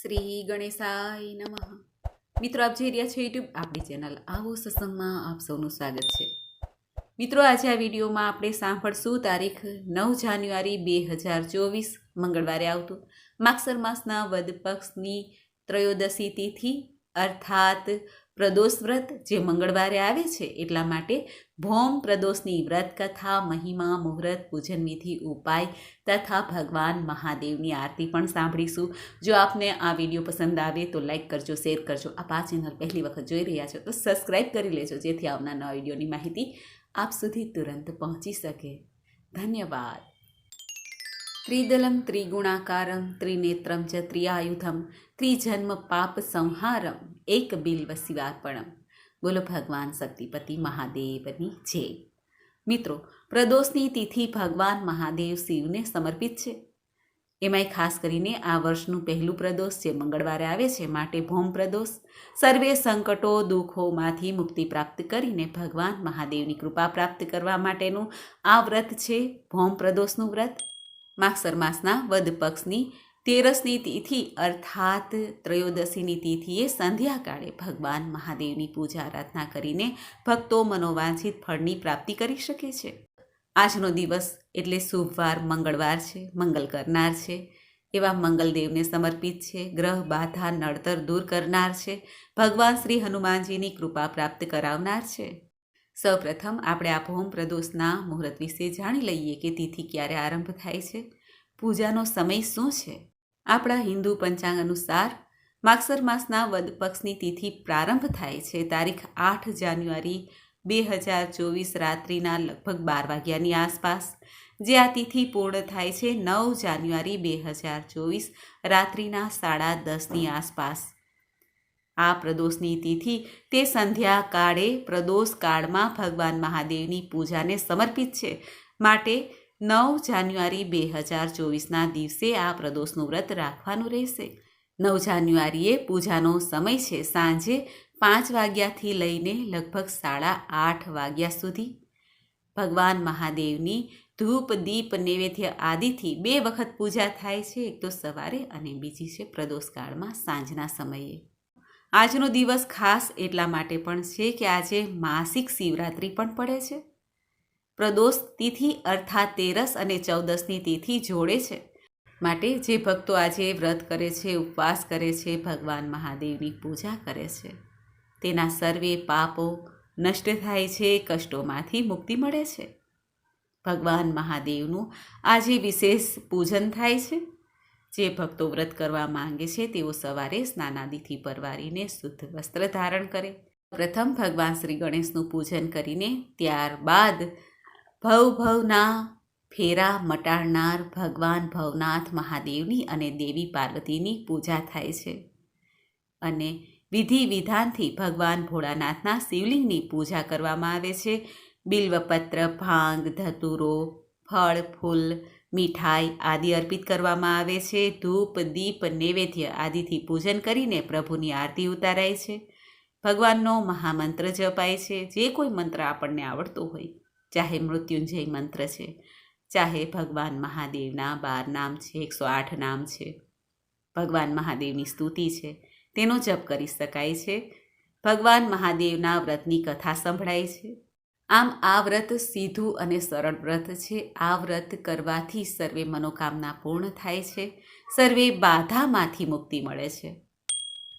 શ્રી ગણેશાય નમઃ. મિત્રો, આપ જોઈ રહ્યા છો યુટ્યુબ આપણી ચેનલ આવો સત્સંગમાં આપ સૌનું સ્વાગત છે. મિત્રો, આજે આ વિડીયોમાં આપણે સાંભળશું તારીખ નવ જાન્યુઆરી બે હજાર ચોવીસ, મંગળવારે આવતું. માગસર માસના વદ પક્ષની ત્રયોદશી તિથિ, અર્થાત પ્રદોષ વ્રત જે મંગળવારે આવે છે એટલા માટે ભૌમ પ્રદોષની વ્રત કથા મહિમા મુહૂર્ત પૂજન વિધિ, ઉપાય તથા ભગવાન મહાદેવની આરતી પણ સાંભળીશું. જો આપને આ વીડિયો પસંદ આવે તો લાઈક કરજો, શેર કરજો. આ ચેનલ પહેલી વખત જોઈ રહ્યા છો તો સબસ્ક્રાઈબ કરી લેજો, જેથી આવનાર નવા વિડીયોની માહિતી આપ સુધી તુરંત પહોંચી શકે. ધન્યવાદ. ત્રિદલમ ત્રિગુણાકારમ ત્રિનેત્રમ ચ ત્રિયાયુધમ ત્રિજન્મ પાપ સંહારમ એક બિલ્વ શિવાર્પણમ બોલો ભગવાન શક્તિપતિ મહાદેવની જય મિત્રો પ્રદોષની તિથિ ભગવાન મહાદેવ શિવને સમર્પિત છે એમાંય ખાસ કરીને આ વર્ષનું પહેલું પ્રદોષ જે મંગળવારે આવે છે માટે ભૌમ પ્રદોષ સર્વે સંકટો દુઃખોમાંથી મુક્તિ પ્રાપ્ત કરીને ભગવાન મહાદેવની કૃપા પ્રાપ્ત કરવા માટેનું આ વ્રત છે ભૌમ પ્રદોષનું વ્રત માગસર માસના વદ પક્ષની તેરસની તિથિ અર્થાત ત્રયોદશીની તિથિએ સંધ્યાકાળે ભગવાન મહાદેવની પૂજા આરાધના કરીને ભક્તો મનોવાંછિત ફળની પ્રાપ્તિ કરી શકે છે. આજનો દિવસ એટલે શુભવાર મંગળવાર છે, મંગલ કરનાર છે. એવા મંગલદેવને સમર્પિત છે, ગ્રહ બાધા, નડતર દૂર કરનાર છે. ભગવાન શ્રી હનુમાનજીની કૃપા પ્રાપ્ત કરાવનાર છે. સૌપ્રથમ આપણે આ ભૌમ પ્રદોષના મુહૂર્ત વિશે જાણી લઈએ કે તિથિ ક્યારે આરંભ થાય છે. પૂજાનો સમય શું છે? આપણા હિન્દુ પંચાંગ અનુસાર માગસર માસના વદ પક્ષની તિથિ પ્રારંભ થાય છે તારીખ આઠ જાન્યુઆરી બે હજાર ચોવીસ રાત્રિના લગભગ બાર વાગ્યાની આસપાસ. જે આ તિથિ પૂર્ણ થાય છે નવ જાન્યુઆરી બે હજાર ચોવીસ રાત્રિના સાડા દસની આસપાસ. આ પ્રદોષની તિથિ તે સંધ્યા કાળે પ્રદોષ કાળમાં ભગવાન મહાદેવની પૂજાને સમર્પિત છે. માટે નવ જાન્યુઆરી બે હજાર ચોવીસના દિવસે આ પ્રદોષનું વ્રત રાખવાનું રહેશે. નવ જાન્યુઆરીએ પૂજાનો સમય છે સાંજે પાંચ વાગ્યાથી લઈને લગભગ સાડા આઠ વાગ્યા સુધી. ભગવાન મહાદેવની ધૂપ, દીપ, નૈવેદ્ય આદિથી બે વખત પૂજા થાય છે. એક તો સવારે અને બીજી છે પ્રદોષકાળમાં સાંજના સમયે. આજનો દિવસ ખાસ એટલા માટે પણ છે કે આજે માસિક શિવરાત્રિ પણ પડે છે. પ્રદોષ તિથિ અર્થાત તેરસ અને ચૌદસની તિથિ જોડે છે. માટે જે ભક્તો આજે વ્રત કરે છે, ઉપવાસ કરે છે, ભગવાન મહાદેવની પૂજા કરે છે. તેના સર્વે પાપો નષ્ટ થાય છે, કષ્ટોમાંથી મુક્તિ મળે છે. ભગવાન મહાદેવનું આજે વિશેષ પૂજન થાય છે. જે ભક્તો વ્રત કરવા માંગે છે, તેઓ સવારે સ્નાનાદિથી પરવારીને શુદ્ધ વસ્ત્ર ધારણ કરે. પ્રથમ ભગવાન શ્રી ગણેશનું પૂજન કરીને ત્યારબાદ ભવ ભવના ફેરા મટાડનાર ભગવાન ભવનાથ મહાદેવની અને દેવી પાર્વતીની પૂજા થાય છે. અને વિધિ વિધાનથી ભગવાન ભોળાનાથના શિવલિંગની પૂજા કરવામાં આવે છે. બિલ્વપત્ર, ભાંગ, ધતુરો, ફળ, ફૂલ મીઠાઈ આદિ અર્પિત કરવામાં આવે છે. ધૂપ, દીપ, નૈવેદ્ય આદિથી પૂજન કરીને પ્રભુની આરતી ઉતારાય છે. ભગવાનનો મહામંત્ર જપાય છે. જે કોઈ મંત્ર આપણને આવડતો હોય, ચાહે મૃત્યુંજય મંત્ર છે, ચાહે ભગવાન મહાદેવના બાર નામ છે, એકસો આઠ નામ છે. ભગવાન મહાદેવની સ્તુતિ છે. તેનો જપ કરી શકાય છે. ભગવાન મહાદેવના વ્રતની કથા સંભળાય છે. આમ આ વ્રત સીધું અને સરળ વ્રત છે. આ વ્રત કરવાથી સર્વે મનોકામના પૂર્ણ થાય છે. સર્વે બાધામાંથી મુક્તિ મળે છે.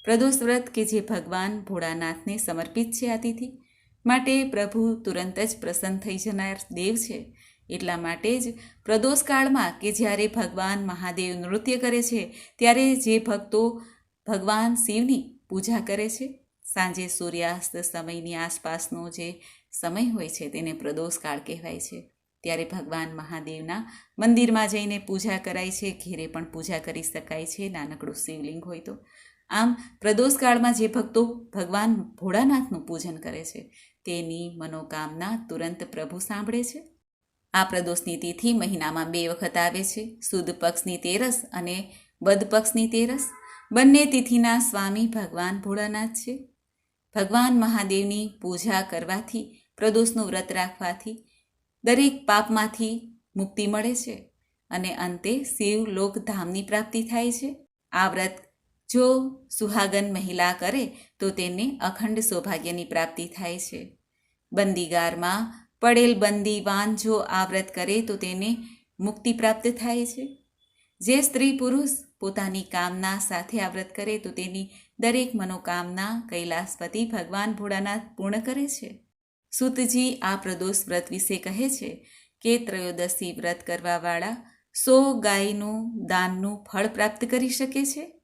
પ્રદોષ વ્રત કે જે ભગવાન ભોળાનાથને સમર્પિત છે આ તિથિ માટે પ્રભુ તુરંત જ પ્રસન્ન થઈ જનાર દેવ છે. એટલા માટે જ પ્રદોષ કાળમાં કે જ્યારે ભગવાન મહાદેવ નૃત્ય કરે છે, ત્યારે જે ભક્તો ભગવાન શિવની પૂજા કરે છે, સાંજે સૂર્યાસ્ત સમયની આસપાસનો જે સમય હોય છે તેને પ્રદોષ કાળ કહેવાય છે. ત્યારે ભગવાન મહાદેવના મંદિરમાં જઈને પૂજા કરાય છે, ઘેરે પણ પૂજા કરી શકાય છે, નાનકડું શિવલિંગ હોય તો. આમ પ્રદોષ કાળમાં જે ભક્તો ભગવાન ભોળાનાથનું પૂજન કરે છે, તેની મનોકામના તુરંત પ્રભુ સાંભળે છે. આ પ્રદોષની તિથિ મહિનામાં બે વખત આવે છે, સુદ પક્ષની તેરસ અને બદ પક્ષની તેરસ. બંને તિથિના સ્વામી ભગવાન ભોળાનાથ છે. ભગવાન મહાદેવની પૂજા કરવાથી પ્રદોષનું વ્રત રાખવાથી દરેક પાપમાંથી મુક્તિ મળે છે અને અંતે શિવ લોકધામની પ્રાપ્તિ થાય છે. આ વ્રત જો સુહાગન મહિલા કરે તો તેને અખંડ સૌભાગ્યની પ્રાપ્તિ થાય છે. બંદીગારમાં પડેલ બંદીવાન જો આ વ્રત કરે તો તેને મુક્તિ પ્રાપ્ત થાય છે. જે સ્ત્રી પુરુષ પોતાની કામના સાથે આ વ્રત કરે તો તેની દરેક મનોકામના કૈલાસપતિ ભગવાન ભોળાનાથ પૂર્ણ કરે છે. સુતજી આ પ્રદોષ વ્રત વિશે કહે છે કે ત્રયોદશી વ્રત કરવાવાળા સો ગાયનું દાનનું ફળ પ્રાપ્ત કરી શકે છે?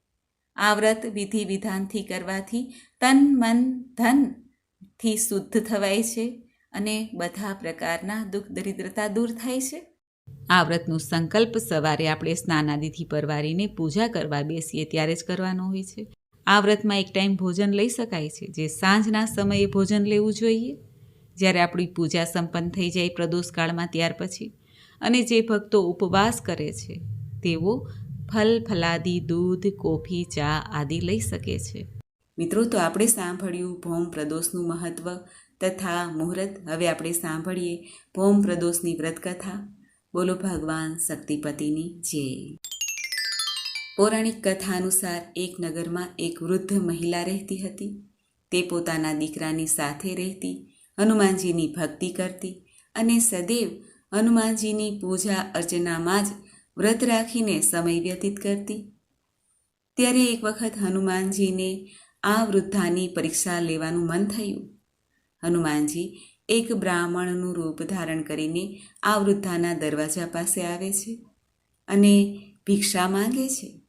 આ વ્રત વિધિ વિધાનથી કરવાથી તન, મન ધનથી શુદ્ધ થવાય છે અને બધા પ્રકારના દુઃખ, દરિદ્રતા દૂર થાય છે. આ વ્રતનું સંકલ્પ સવારે આપણે સ્નાનાદિથી પરવારીને પૂજા કરવા બેસીએ ત્યારે જ કરવાનો હોય છે. આ વ્રતમાં એક ટાઈમ ભોજન લઈ શકાય છે, જે સાંજના સમયે ભોજન લેવું જોઈએ. જ્યારે આપણી પૂજા સંપન્ન થઈ જાય પ્રદોષકાળમાં ત્યાર પછી, અને જે ભક્તો ઉપવાસ કરે છે, તેઓ ફલ, ફલાદી, દૂધ, કોફી, ચા આદિ લઈ શકે છે. મિત્રો, તો આપણે સાંભળ્યું ભૌમ પ્રદોષનું મહત્ત્વ તથા મુહૂર્ત. હવે આપણે સાંભળીએ ભૌમ પ્રદોષની વ્રતકથા. બોલો ભગવાન શક્તિપતિની જય. પૌરાણિક કથા અનુસાર એક નગરમાં એક વૃદ્ધ મહિલા રહેતી હતી. તે પોતાના દીકરાની સાથે રહેતી. હનુમાનજીની ભક્તિ કરતી અને સદૈવ હનુમાનજીની પૂજા અર્ચનામાં જ વ્રત રાખીને સમય વ્યતીત કરતી. ત્યારે એક વખત હનુમાનજીને આ વૃદ્ધાની પરીક્ષા લેવાનું મન થયું. હનુમાનજી એક બ્રાહ્મણનું રૂપ ધારણ કરીને આ વૃદ્ધાના દરવાજા પાસે આવે છે અને ભિક્ષા માંગે છે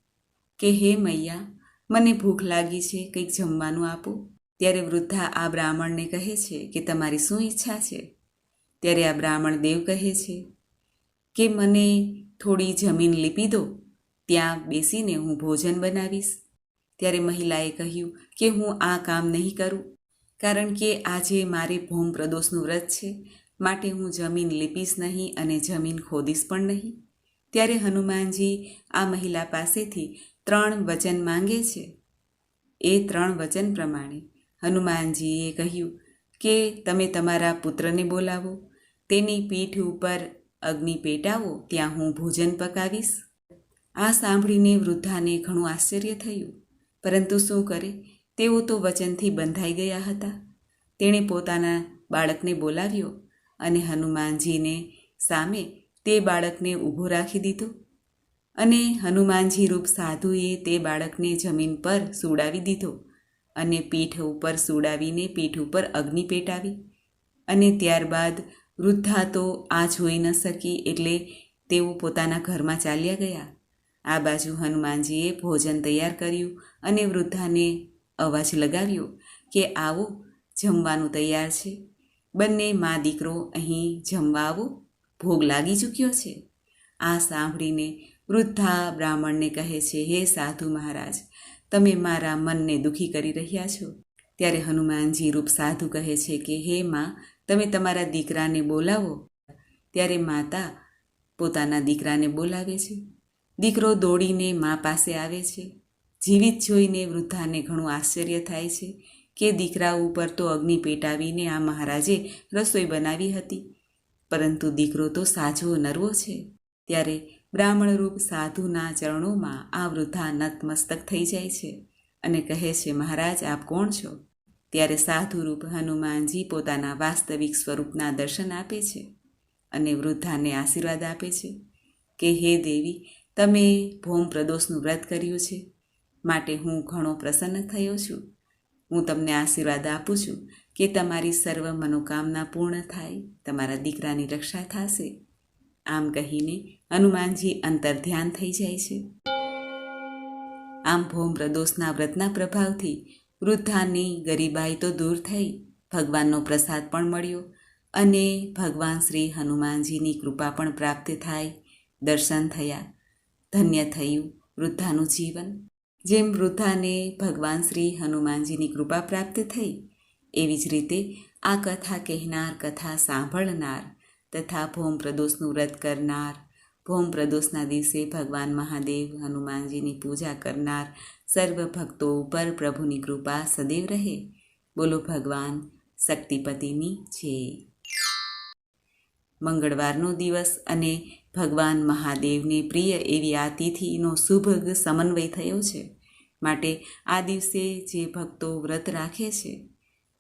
કે, હે મૈયા, મને ભૂખ લાગી છે, કંઈક જમવાનું આપો. ત્યારે વૃદ્ધા આ બ્રાહ્મણને કહે છે કે તમારી શું ઈચ્છા છે? ત્યારે આ બ્રાહ્મણ દેવ કહે છે કે મને થોડી જમીન લીપી દો, ત્યાં બેસીને હું ભોજન બનાવીશ. ત્યારે મહિલાએ કહ્યું કે હું આ કામ નહીં કરું, કારણ કે આજે મારે ભૌમ પ્રદોષનું વ્રત છે, માટે હું જમીન લીપીશ નહીં અને જમીન ખોદીશ પણ નહીં. ત્યારે હનુમાનજી આ મહિલા પાસેથી ત્રણ વચન માંગે છે. એ ત્રણ વચન પ્રમાણે હનુમાનજીએ કહ્યું કે તમે તમારા પુત્રને બોલાવો, તેની પીઠ ઉપર અગ્નિ પેટાવો, ત્યાં હું ભોજન પકાવીશ. આ સાંભળીને વૃદ્ધાને ઘણું આશ્ચર્ય થયું. પરંતુ શું કરે? તેઓ તો વચનથી બંધાઈ ગયા હતા. તેણે પોતાના બાળકને બોલાવ્યો અને હનુમાનજીને સામે તે બાળકને ઊભો રાખી દીધો. અને હનુમાનજી રૂપ સાધુએ તે બાળકને જમીન પર સુડાવી દીધો. અને પીઠ ઉપર સુડાવીને પીઠ ઉપર અગ્નિ પેટાવી અને ત્યારબાદ વૃદ્ધા તો આ જોઈ ન શકી એટલે તેઓ પોતાના ઘરમાં ચાલ્યા ગયા. આ બાજુ હનુમાનજીએ ભોજન તૈયાર કર્યું અને વૃદ્ધાને અવાજ લગાવ્યો કે આવો, જમવાનું તૈયાર છે. બંને મા દીકરો અહીં જમવા આવો, ભોગ લાગી ચૂક્યો છે. આ સાંભળીને વૃદ્ધા બ્રાહ્મણને કહે છે, હે સાધુ મહારાજ તમે મારા મનને દુઃખી કરી રહ્યા છો? ત્યારે હનુમાનજી રૂપ સાધુ કહે છે કે, હે માં, તમે તમારા દીકરાને બોલાવો. ત્યારે માતા પોતાના દીકરાને બોલાવે છે. દીકરો દોડીને મા પાસે આવે છે. જીવિત જોઈને વૃદ્ધાને ઘણું આશ્ચર્ય થાય છે કે દીકરા ઉપર તો અગ્નિ પેટાવીને આ મહારાજે રસોઈ બનાવી હતી. પરંતુ દીકરો તો સાજો નરવો છે. ત્યારે બ્રાહ્મણરૂપ સાધુના ચરણોમાં આ વૃદ્ધા નતમસ્તક થઈ જાય છે અને કહે છે, મહારાજ, આપ કોણ છો? ત્યારે સાધુરૂપ હનુમાનજી પોતાના વાસ્તવિક સ્વરૂપના દર્શન આપે છે અને વૃદ્ધાને આશીર્વાદ આપે છે કે, હે દેવી, તમે ભૌમ પ્રદોષનું વ્રત કર્યું છે. માટે હું ઘણો પ્રસન્ન થયો છું. હું તમને આશીર્વાદ આપું છું કે તમારી સર્વ મનોકામના પૂર્ણ થાય, તમારા દીકરાની રક્ષા થશે. આમ કહીને હનુમાનજી અંતર ધ્યાન થઈ જાય છે. આમ ભોમ પ્રદોષના વ્રતના પ્રભાવથી વૃદ્ધાની ગરીબાઈ તો દૂર થઈ, ભગવાનનો પ્રસાદ પણ મળ્યો અને ભગવાન શ્રી હનુમાનજીની કૃપા પણ પ્રાપ્ત થાય, દર્શન થયા, ધન્ય થયું વૃદ્ધાનું જીવન. જેમ વૃદ્ધાને ભગવાન શ્રી હનુમાનજીની કૃપા પ્રાપ્ત થઈ, એવી જ રીતે આ કથા કહેનાર કથા સાંભળનાર તથા ભૌમ પ્રદોષનું વ્રત કરનાર. ભૌમ પ્રદોષના દિવસે ભગવાન મહાદેવ હનુમાનજીની પૂજા કરનાર સર્વ ભક્તો ઉપર પ્રભુની કૃપા સદૈવ રહે. બોલો ભગવાન, શક્તિપતિની છે મંગળવારનો દિવસ અને ભગવાન મહાદેવને પ્રિય એવી આ તિથિનો સુભગ સમન્વય થયો છે. માટે આ દિવસે જે ભક્તો વ્રત રાખે છે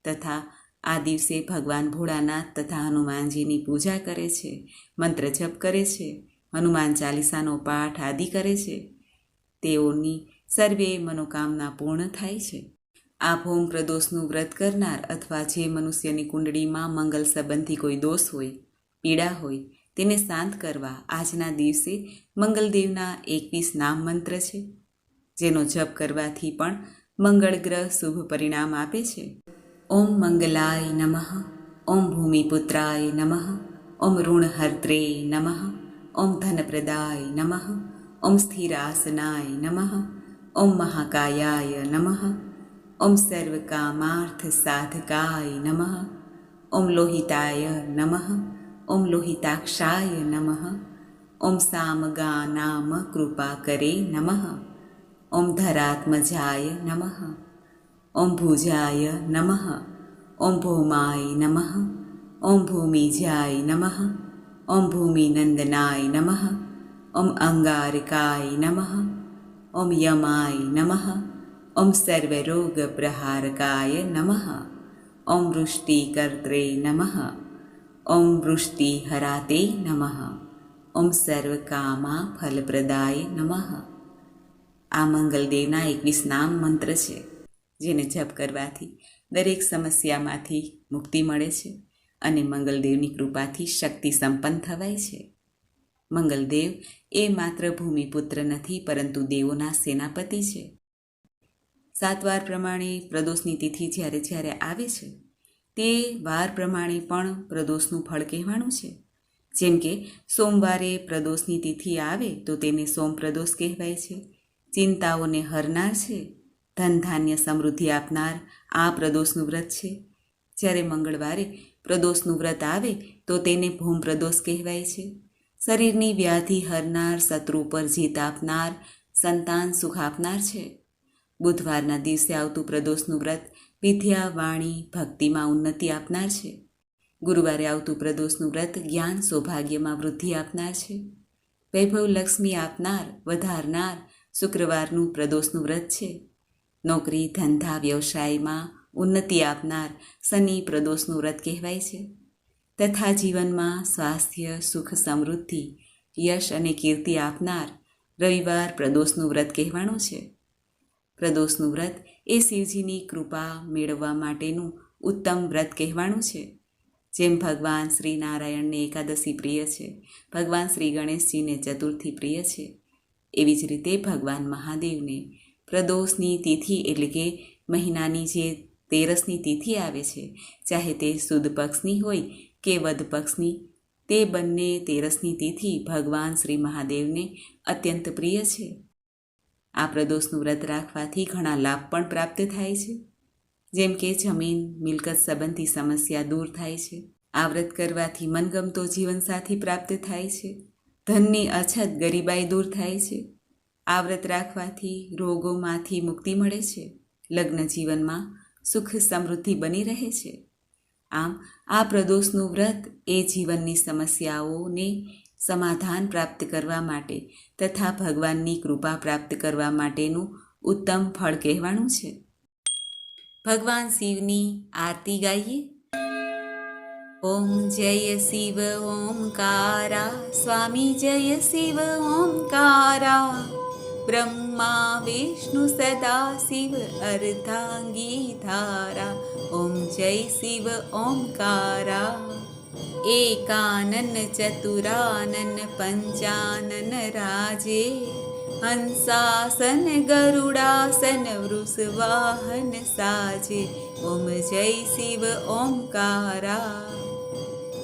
તથા આ દિવસે ભગવાન ભોળાનાથ તથા હનુમાનજીની પૂજા કરે છે, મંત્ર જપ કરે છે, હનુમાન ચાલીસાનો પાઠ આદિ કરે છે. તેઓની સર્વે મનોકામના પૂર્ણ થાય છે. આ ભોમ પ્રદોષનું વ્રત કરનાર અથવા જે મનુષ્યની કુંડળીમાં મંગલ સંબંધી કોઈ દોષ હોય, પીડા હોય, તેને શાંત કરવા આજના દિવસે મંગલદેવના એકવીસ નામ મંત્ર છે, જેનો જપ કરવાથી પણ મંગળ ગ્રહ શુભ પરિણામ આપે છે. ઓમ મંગલાય નમઃ ઓમ ભૂમિપુત્રાય નમઃ ઓમ ઋણહર્ત્રે નમઃ ઓમ ધનપ્રદાય નમઃ ઓમ સ્થિરાસનાય નમઃ ઓમ મહાકાયાય નમઃ ઓમ સર્વકામાર્થ સાધકાય નમઃ ઓમ લોહિતાય નમઃ ઓમ લોહિતાક્ષાય નમઃ ઓમ સામગા નામ કૃપા કરે નમઃ ઓમ ધરાત્મજાય નમઃ ઓમ ભુજાય નમઃ ઓમ ભૌમાય નમઃ ઓમ ભૂમિજાય નમઃ ઓમ ભૂમિનંદનાય નમઃ ઓમ અંગારકાય નમઃ ઓમ યમાય નમઃ ઓમ સર્વરોગપ્રહારકાય નમઃ ઓમ વૃષ્ટિકર્ત્રે નમઃ ઓમ વૃષ્ટિહરાતે નમઃ ઓમ સર્વકામા ફલપ્રદાય નમઃ આ મંગલદેવના એકવીસ નામ મંત્ર છે જેને જપ કરવાથી દરેક સમસ્યામાંથી મુક્તિ મળે છે અને મંગલદેવની કૃપાથી શક્તિ સંપન્ન થવાય છે. મંગલદેવ એ માત્ર ભૂમિપુત્ર નથી, પરંતુ દેવોના સેનાપતિ છે. સાતવાર પ્રમાણે પ્રદોષની તિથિ જ્યારે જ્યારે આવે છે, તે વાર પ્રમાણે પણ પ્રદોષનું ફળ કહેવાનું છે. જેમ કે, સોમવારે પ્રદોષની તિથિ આવે તો તેને સોમ પ્રદોષ કહેવાય છે. ચિંતાઓને હરનાર છે. ધન ધાન્ય સમૃદ્ધિ આપનાર આ પ્રદોષનું વ્રત છે. જ્યારે મંગળવારે પ્રદોષનું વ્રત આવે, તો તેને ભૂમ પ્રદોષ કહેવાય છે. શરીરની વ્યાધિ હરનાર, શત્રુ પર જીત આપનાર, સંતાન સુખ આપનાર છે. બુધવારના દિવસે આવતું પ્રદોષનું વ્રત વિદ્યા, વાણી, ભક્તિમાં ઉન્નતિ આપનાર છે. ગુરુવારે આવતું પ્રદોષનું વ્રત જ્ઞાન, સૌભાગ્યમાં વૃદ્ધિ આપનાર છે. વૈભવ લક્ષ્મી આપનાર, વધારનાર શુક્રવારનું પ્રદોષનું વ્રત છે. નોકરી, ધંધા, વ્યવસાયમાં ઉન્નતિ આપનાર શનિ પ્રદોષનું વ્રત કહેવાય છે. તથા જીવનમાં સ્વાસ્થ્ય, સુખ, સમૃદ્ધિ, યશ અને કીર્તિ આપનાર રવિવાર પ્રદોષનું વ્રત કહેવાનું છે. પ્રદોષનું વ્રત એ શિવજીની કૃપા મેળવવા માટેનું ઉત્તમ વ્રત કહેવાનું છે. જેમ ભગવાન શ્રી નારાયણને એકાદશી પ્રિય છે, ભગવાન શ્રી ગણેશજીને ચતુર્થી પ્રિય છે, એવી જ રીતે ભગવાન મહાદેવને પ્રદોષની તિથિ એટલે કે મહિનાની જે તેરસની તિથિ આવે છે, ચાહે તે સુદ પક્ષની હોય કે વધ પક્ષની, તે બંને તેરસની તિથિ ભગવાન શ્રી મહાદેવને અત્યંત પ્રિય છે. આ પ્રદોષનું વ્રત રાખવાથી ઘણા લાભ પણ પ્રાપ્ત થાય છે. જેમ કે જમીન, મિલકત સંબંધી સમસ્યા દૂર થાય છે. આ વ્રત કરવાથી મનગમતો જીવનસાથી પ્રાપ્ત થાય છે. ધનની અછત ગરીબાઈ દૂર થાય છે. આ વ્રત રાખવાથી રોગોમાંથી મુક્તિ મળે છે. લગ્ન જીવનમાં સુખ સમૃદ્ધિ બની રહે છે. આમ, આ પ્રદોષનું વ્રત એ જીવનની સમસ્યાઓને સમાધાન પ્રાપ્ત કરવા માટે તથા ભગવાનની કૃપા પ્રાપ્ત કરવા માટેનું ઉત્તમ ફળ કહેવાનું છે. ભગવાન શિવની આરતી ગાઈએ. ઓમ જય શિવ, ઓમકારા. સ્વામી જય શિવ, ઓમકારા. બ્રહ્મા વિષ્ણુ સદા શિવ અર્ધાંગી ધારા ઓમ જય શિવ ઓમકારા એકાનન ચતુરાનન પંચાનન રાજે હંસાસન ગરુડાસન વૃષવાહન સાજે ઓમ જય શિવ ઓમકારા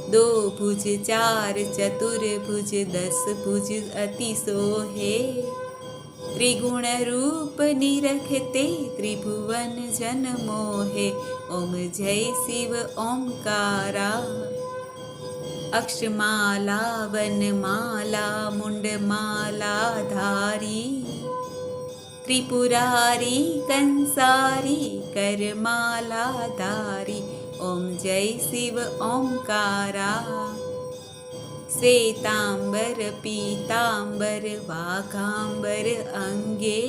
દો ભુજ ચાર ચતુર્ભુજ દસ ભુજ અતિ સોહે त्रिगुणरूपनिरखते त्रिभुवन जन मोहे। ओम जय शिव ओङ्कारा अक्ष्माला वनमाला मुण्डमाला धारी। त्रिपुरारी कंसारी करमाला धारी। ॐ जय शिव ओंकारा। श्वेताम्बर पीताम्बर वाघाम्बर अङ्गे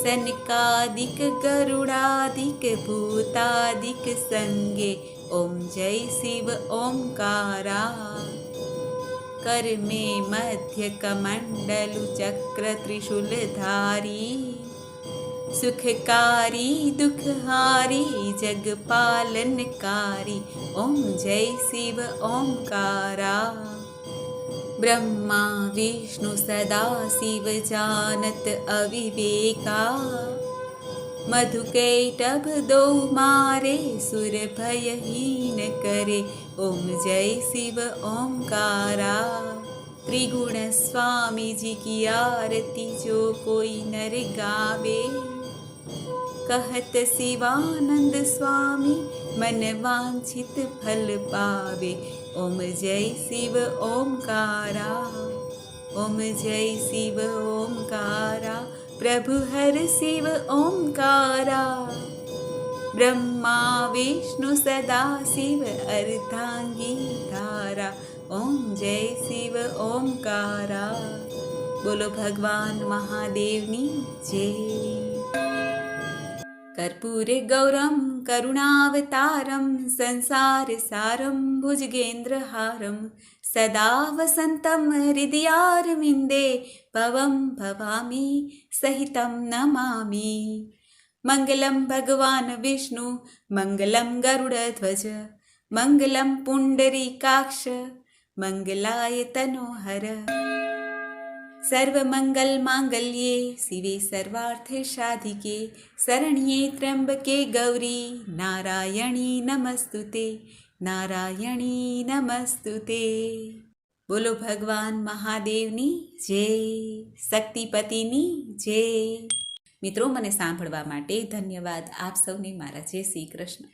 सनकादिक गरुडादिक भूतादिक सङ्गे ॐ जय शिव ओङ्कारा कर्मे मध्यकमण्डलुचक्र त्रिशूलधारी સુખકારી, દુઃખહારી, જગપાલનકારી. ઓમ જય શિવ ઓમકારા. બ્રહ્મા, વિષ્ણુ, સદા, શિવ, જાનત, અવિવેકા. મધુકૈટભ દો મારે, સુર, ભયહીન કરે. ઓમ જય શિવ ઓમકારા. ત્રિગુણ સ્વામીજી કી આરતી જો કોઈ નર ગાવે. કહત શિવાનંદ સ્વામી મન વાંછિત ફલ પાવે ઓમ જય શિવ ઓમકારા ઓમ જય શિવ ઓમકારા પ્રભુ હર શિવ ઓમકારા બ્રહ્મા વિષ્ણુ સદા શિવ અર્ધાંગી ધારા ઓમ જય શિવ ઓમકારા બોલો ભગવાન મહાદેવની જય कर्पूरे गौरं करुणावतारं संसारसारं भुजगेन्द्रहारं सदा वसन्तं हृदयारविन्दे भवं भवामि सहितं नमामि। मङ्गलं भगवान् विष्णु मङ्गलं गरुडध्वज मङ्गलं पुण्डरीकाक्ष मङ्गलाय तनोहर સર્વમંગલમાંગલ્યે શિવે સર્વાર્થે સાધિકે શરણ્યે ત્ર્યંબકે ગૌરી નારાયણી નમસ્તુ તે નારાયણી નમસ્તુ તે બોલો ભગવાન મહાદેવની જય શક્તિપતિની જય મિત્રો મને સાંભળવા માટે ધન્યવાદ આપ સૌને મારા જય શ્રી કૃષ્ણ.